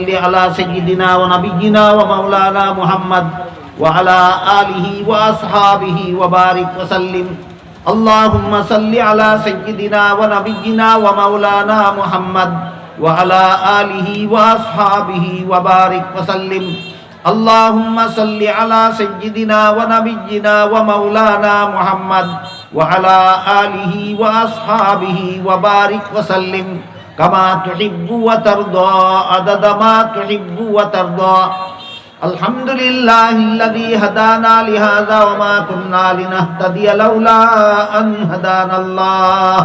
على سيدنا ونبينا ومولانا محمد وعلى آله وأصحابه وبارك وسلم. اللهم صل على سيدنا ونبينا ومولانا محمد وعلى آله وأصحابه وبارك وسلم. اللهم صل على سيدنا ونبينا ومولانا محمد وعلى آله وأصحابه وبارك وسلم. কামা তুহিব্বু ওয়া তারদা আদাদা মা তুহিব্বু ওয়া তারদা আলহামদুলিল্লাহিল্লাযী হাদানা লিহাযা ওয়া মা কুননা লিনাহতাদিয়া লাউলা আন হাদানাল্লাহ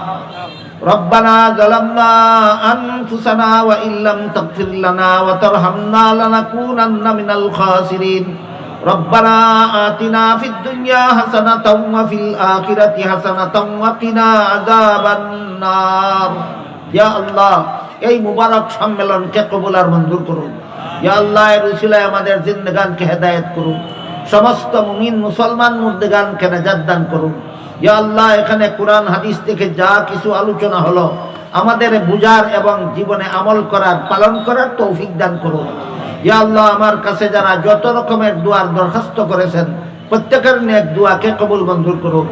ربنا ظلمنا أنفسنا وإن لم تغفر لنا وترحمنا لنكونن من الخاسرين ربنا آتنا في الدنيا حسنة وفي الآخرة حسنة وقنا عذاب النار ইয়া আল্লাহ, এই মুবারক সম্মেলনকে কবুল আর মঞ্জুর করুন। ইয়া আল্লাহ, এর উসিলায় আমাদের জিন্দগানকে হেদায়েত করুন। সমস্ত মুমিন মুসলমান মুর্দেগানকে নাজাত দান করুন। ইয়া আল্লাহ, এখানে কোরআন, হাদিস থেকে যা কিছু আলোচনা হলো, আমাদের বুঝার এবং জীবনে আমল করার, পালন করার তৌফিক দান করুন। ইয়া আল্লাহ, আমার কাছে যারা যত রকমের দুয়ার দরখাস্ত করেছেন, প্রত্যেকের নেক দুয়াকে কবুল মঞ্জুর করুন।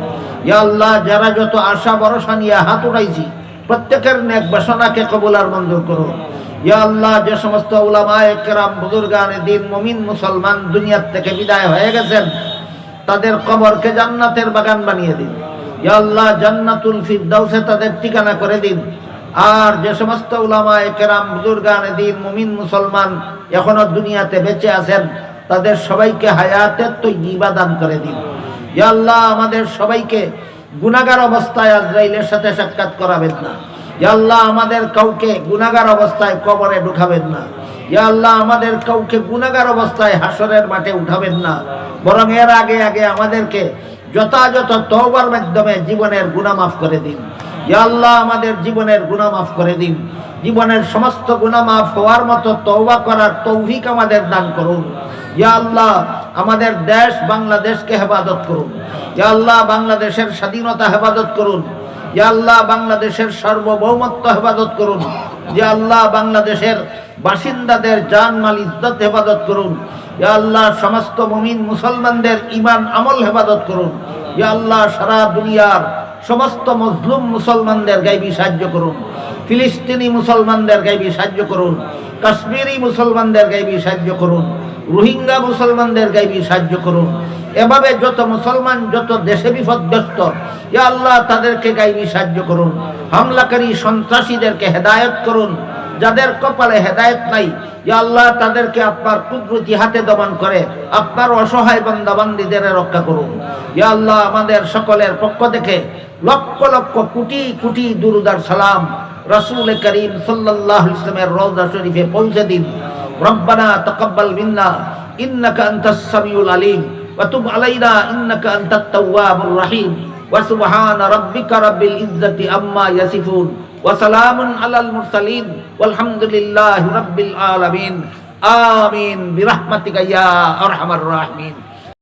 ইয়া আল্লাহ, যারা যত আশা ভরসা নিয়ে হাত উঠাইছি প্রত্যেকের নেক বাসনাকে কবুল আর মঞ্জুর করুন ইয়া আল্লাহ, যে সমস্ত উলামায়ে কেরাম, বুজুর্গান, দিন মুমিন, মুসলমান দুনিয়ার থেকে বিদায় হয়ে গেছেন, তাদের কবরকে জান্নাতের বাগান বানিয়ে দিন। ইয়া আল্লাহ, জান্নাতুল ফিরদাউসে তাদের ঠিকানা করে দিন। আর যে সমস্ত উলামায়ে কেরাম, বুজুর্গান, দিন মুমিন, মুসলমান এখনও দুনিয়াতে বেঁচে আছেন, তাদের সবাইকে হায়াতের তৈবা দান করে দিন। ইয়া আল্লাহ, আমাদের সবাইকে গুনাগার অবস্থায় আজরাইলের সাথে সাক্ষাৎ করাবেন না। ইয়া আল্লাহ, আমাদের কাউকে গুনাগার অবস্থায় কবরে ঢুকাবেন না। ইয়া আল্লাহ, আমাদের কাউকে গুনাগার অবস্থায় হাসরের মাঠে উঠাবেন না। বরং এর আগে আগে আমাদেরকে যথাযথ তওবার মাধ্যমে জীবনের গুনাহ মাফ করে দিন। ইয়া আল্লাহ, আমাদের জীবনের গুনাহ মাফ করে দিন। জীবনের সমস্ত গুনাহ মাফ হওয়ার মতো তওবা করার তৌফিক আমাদের দান করুন। ইয়া আল্লাহ, আমাদের দেশ বাংলাদেশকে হেফাজত করুন। আল্লাহ, বাংলাদেশের স্বাধীনতা হেফাজত করুন। ইয়া আল্লাহ, বাংলাদেশের সার্বভৌমত্ব হেফাজত করুন। ইয়া আল্লাহ, বাংলাদেশের বাসিন্দাদের জান মাল ইজ্জত হেফাজত করুন। ইয়া আল্লাহ, সমস্ত মুমিন মুসলমানদের ইমান আমল হেফাজত করুন। ইয়া আল্লাহ, সারা দুনিয়ার সমস্ত মজলুম মুসলমানদের গাইবি সাহায্য করুন। ফিলিস্তিনি মুসলমানদের গাইবি সাহায্য করুন। কাশ্মীরি মুসলমানদের গাইবি সাহায্য করুন। রোহিঙ্গা মুসলমানদের গাইবি সাহায্য করুন। এভাবে যত মুসলমান, যত দেশে বিপদগ্রস্ত, ইয়া আল্লাহ তাদেরকে গাইবি সাহায্য করুন। হামলাকারী সন্ত্রাসীদেরকে হেদায়ত করুন। যাদের কপালে হেদায়ত নাই, ইয়া আল্লাহ তাদেরকে আপনার কুদরতি হাতে দমন করে, আপনার অসহায় বান্দাবান্দিদের রক্ষা করুন। ইয়া আল্লাহ আমাদের সকলের পক্ষ থেকে লক্ষ লক্ষ কোটি কোটি দুরুদার সালাম রসুল করিম সাল্লাহ ইসলামের রওজা শরীফে পৌঁছে দিন। রব্বানা তকব্বাল মিন্না, ইন্নাকা আনতাস সামিউল আলিম। وتب علينا إنك أنت التواب الرحيم. وسبحان ربك رب العزة عما يصفون. وسلام على المرسلين. والحمد لله رب العالمين. آمين برحمتك يا أرحم الراحمين.